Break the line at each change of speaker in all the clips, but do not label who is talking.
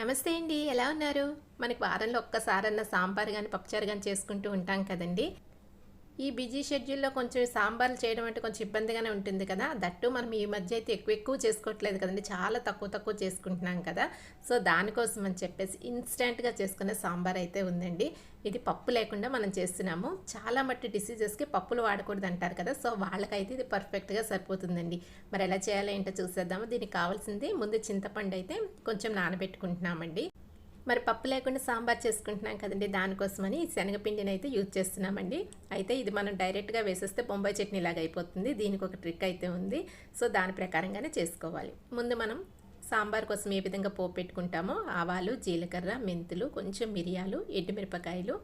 నమస్తే అండి ఎలా ఉన్నారు? మనకి వారంలో ఒక్కసారన్న సాంబార్ కానీ పప్పుచారు కానీ చేసుకుంటూ ఉంటాం కదండి. ఈ బిజీ షెడ్యూల్లో కొంచెం సాంబార్లు చేయడం అంటే కొంచెం ఇబ్బందిగానే ఉంటుంది కదా. దట్టు మనం ఈ మధ్య అయితే ఎక్కువ ఎక్కువ చేసుకోవట్లేదు కదండి. చాలా తక్కువ తక్కువ చేసుకుంటున్నాం కదా. సో దానికోసం అని చెప్పేసి ఇన్స్టెంట్గా చేసుకునే సాంబార్ అయితే ఉందండి. ఇది పప్పు లేకుండా మనం చేస్తున్నాము. చాలా మట్టి డిసీజెస్కి పప్పులు వాడకూడదు అంటారు కదా. సో వాళ్ళకైతే ఇది పర్ఫెక్ట్గా సరిపోతుందండి. మరి ఎలా చేయాలో ఏంటో చూసేద్దాము. దీనికి కావాల్సింది ముందు చింతపండు అయితే కొంచెం నానబెట్టుకుంటున్నామండి. మరి పప్పు లేకుండా సాంబార్ చేసుకుంటున్నాం కదండి దానికోసమని ఈ శనగపిండిని అయితే యూజ్ చేస్తున్నామండి. అయితే ఇది మనం డైరెక్ట్గా వేసేస్తే బొంబాయి చట్నీ లాగా అయిపోతుంది. దీనికి ఒక ట్రిక్ అయితే ఉంది. సో దాని ప్రకారంగానే చేసుకోవాలి. ముందు మనం సాంబార్ కోసం ఏ విధంగా పోపు పెట్టుకుంటామో ఆవాలు జీలకర్ర మెంతులు కొంచెం మిరియాలు ఎండుమిరపకాయలు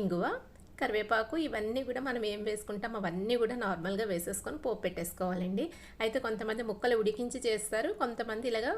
ఇంగువ కరివేపాకు ఇవన్నీ కూడా మనం ఏం వేసుకుంటాం అవన్నీ కూడా నార్మల్గా వేసేసుకొని పోపు పెట్టేసుకోవాలండి. అయితే కొంతమంది ముక్కలు ఉడికించి చేస్తారు. కొంతమంది ఇలాగా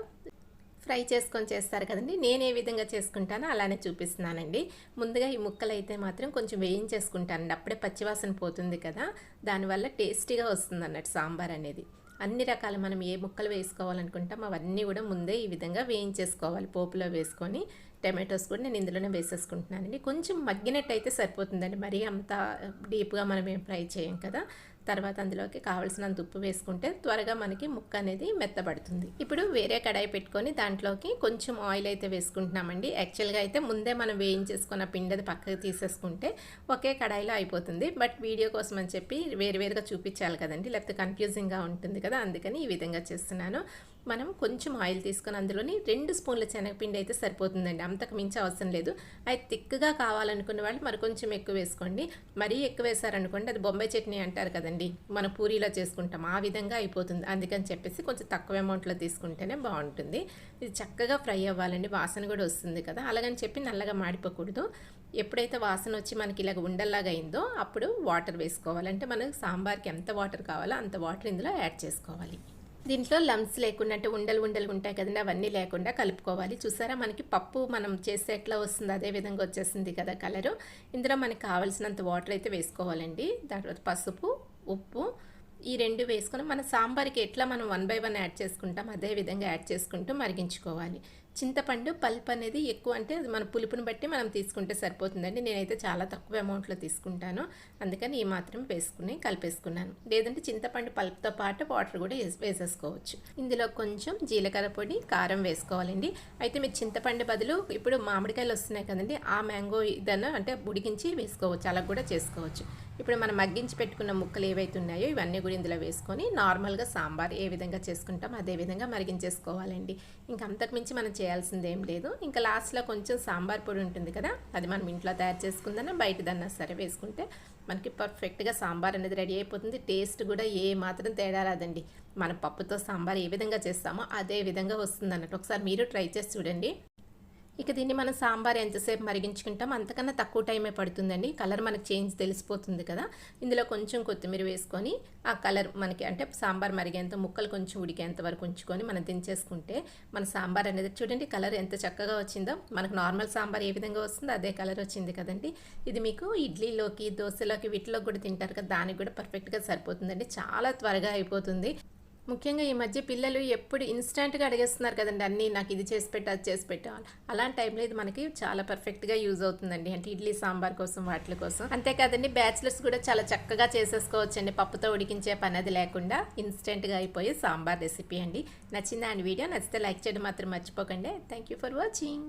ఫ్రై చేసుకొని చేస్తారు కదండి. నేను ఏ విధంగా చేసుకుంటానో అలానే చూపిస్తున్నానండి. ముందుగా ఈ ముక్కలు అయితే మాత్రం కొంచెం వేయించేసుకుంటానండి. అప్పుడే పచ్చివాసన పోతుంది కదా. దానివల్ల టేస్టీగా వస్తుంది అన్నట్టు సాంబార్ అనేది. అన్ని రకాల మనం ఏ ముక్కలు వేసుకోవాలనుకుంటాం అవన్నీ కూడా ముందే ఈ విధంగా వేయించేసుకోవాలి. పోపులో వేసుకొని టమాటోస్ కూడా నేను ఇందులోనే వేసేసుకుంటున్నానండి. కొంచెం మగ్గినట్టు అయితే సరిపోతుందండి. మరీ అంత డీప్గా మనం ఏం ఫ్రై చేయం కదా. తర్వాత అందులోకి కావలసినంత ఉప్పు వేసుకుంటే త్వరగా మనకి ముక్క అనేది మెత్తబడుతుంది. ఇప్పుడు వేరే కడాయి పెట్టుకొని దాంట్లోకి కొంచెం ఆయిల్ అయితే వేసుకుంటున్నామండి. యాక్చువల్గా అయితే ముందే మనం వేయించేసుకున్న పిండి అది పక్కకి తీసేసుకుంటే ఒకే కడాయిలో అయిపోతుంది. బట్ వీడియో కోసం అని చెప్పి వేరువేరుగా చూపించాలి కదండి. లేకపోతే కన్ఫ్యూజింగ్గా ఉంటుంది కదా. అందుకని ఈ విధంగా చేస్తున్నాను. మనం కొంచెం ఆయిల్ తీసుకొని అందులోని రెండు స్పూన్ల శనగపిండి అయితే సరిపోతుందండి. అంతకు మించి అవసరం లేదు. అయితే తిక్కుగా కావాలనుకున్న వాళ్ళు మరి కొంచెం ఎక్కువ వేసుకోండి. మరీ ఎక్కువ వేసారనుకోండి అది బొంబాయి చట్నీ అంటారు కదండి. మనం పూరీలో చేసుకుంటాం. ఆ విధంగా అయిపోతుంది. అందుకని చెప్పేసి కొంచెం తక్కువ అమౌంట్లో తీసుకుంటేనే బాగుంటుంది. ఇది చక్కగా ఫ్రై అవ్వాలండి. వాసన కూడా వస్తుంది కదా. అలాగని చెప్పి నల్లగా మాడిపోకూడదు. ఎప్పుడైతే వాసన వచ్చి మనకి ఇలాగ ఉండల్లాగా అయిందో అప్పుడు వాటర్ వేసుకోవాలంటే మనకు సాంబార్కి ఎంత వాటర్ కావాలో అంత వాటర్ ఇందులో యాడ్ చేసుకోవాలి. దీంట్లో లమ్స్ లేకుండా అంటే ఉండలు ఉండలు ఉంటాయి కదండి అవన్నీ లేకుండా కలుపుకోవాలి. చూసారా మనకి పప్పు మనం చేస్తే ఎట్లా వస్తుంది? అదే విధంగా వచ్చేసింది కదా కలరు. ఇందులో మనకి కావాల్సినంత వాటర్ అయితే వేసుకోవాలండి. దాని తర్వాత పసుపు ఉప్పు ఈ రెండు వేసుకొని మన సాంబార్కి ఎట్లా మనం వన్ బై వన్ యాడ్ చేసుకుంటాం అదే విధంగా యాడ్ చేసుకుంటూ మరిగించుకోవాలి. చింతపండు పల్ప్ అనేది ఎక్కువ అంటే మన పులుపుని బట్టి మనం తీసుకుంటే సరిపోతుందండి. నేనైతే చాలా తక్కువ అమౌంట్లో తీసుకుంటాను. అందుకని ఈ మాత్రం వేసుకుని కలిపేసుకున్నాను. లేదంటే చింతపండు పల్ప్తో పాటు వాటర్ కూడా వేసేసుకోవచ్చు. ఇందులో కొంచెం జీలకర్ర పొడి కారం వేసుకోవాలండి. అయితే మీరు చింతపండు బదులు ఇప్పుడు మామిడికాయలు వస్తున్నాయి కదండి ఆ మ్యాంగో ఇదన్న అంటే ఉడికించి వేసుకోవచ్చు. అలా కూడా చేసుకోవచ్చు. ఇప్పుడు మనం మగ్గించి పెట్టుకున్న ముక్కలు ఏవైతే ఉన్నాయో ఇవన్నీ కూడా ఇందులో వేసుకొని నార్మల్గా సాంబార్ ఏ విధంగా చేసుకుంటాం అదే విధంగా మరిగించేసుకోవాలండి. ఇంకా అంతకుమించి మనం చేయాల్సిందేం లేదు. ఇంకా లాస్ట్లో కొంచెం సాంబార్ పొడి ఉంటుంది కదా అది మనం ఇంట్లో తయారు చేసుకుందన్నా బయటదన్నా సరే వేసుకుంటే మనకి పర్ఫెక్ట్గా సాంబార్ అనేది రెడీ అయిపోతుంది. టేస్ట్ కూడా ఏ మాత్రం తేడా రాదండి. మన పప్పుతో సాంబార్ ఏ విధంగా చేస్తామో అదే విధంగా వస్తుంది అన్నట్టు ఒకసారి మీరు ట్రై చేసి చూడండి. ఇక దీన్ని మనం సాంబార్ ఎంతసేపు మరిగించుకుంటాం? అంతకన్నా తక్కువ టైమే పడుతుందండి. కలర్ మనకి చేంజ్ తెలిసిపోతుంది కదా. ఇందులో కొంచెం కొత్తిమీర వేసుకొని ఆ కలర్ మనకి అంటే సాంబార్ మరిగేంత ముక్కలు కొంచెం ఉడికేంత వరకు ఉంచుకొని మనం దించేసుకుంటే మన సాంబార్ అనేది చూడండి కలర్ ఎంత చక్కగా వచ్చిందో. మనకు నార్మల్ సాంబార్ ఏ విధంగా వస్తుందో అదే కలర్ వచ్చింది కదండి. ఇది మీకు ఇడ్లీలోకి దోశలోకి వీటిలో కూడా తింటారు కదా. దానికి కూడా పర్ఫెక్ట్గా సరిపోతుందండి. చాలా త్వరగా అయిపోతుంది. ముఖ్యంగా ఈ మధ్య పిల్లలు ఎప్పుడు ఇన్స్టెంట్గా అడిగేస్తున్నారు కదండి అన్నీ నాకు ఇది చేసి పెట్టు అది చేసి పెట్టు అలాంటి టైంలో ఇది మనకి చాలా పర్ఫెక్ట్గా యూజ్ అవుతుందండి. అంటే ఇడ్లీ సాంబార్ కోసం వాటి కోసం. అంతేకాదండి బ్యాచిలర్స్ కూడా చాలా చక్కగా చేసేసుకోవచ్చు అండి పప్పుతో ఉడికించే పని అది లేకుండా ఇన్స్టెంట్గా అయిపోయే సాంబార్ రెసిపీ అండి. నచ్చిందా అండి వీడియో నచ్చితే లైక్ చేయడం మాత్రం మర్చిపోకండి. Thank you for watching.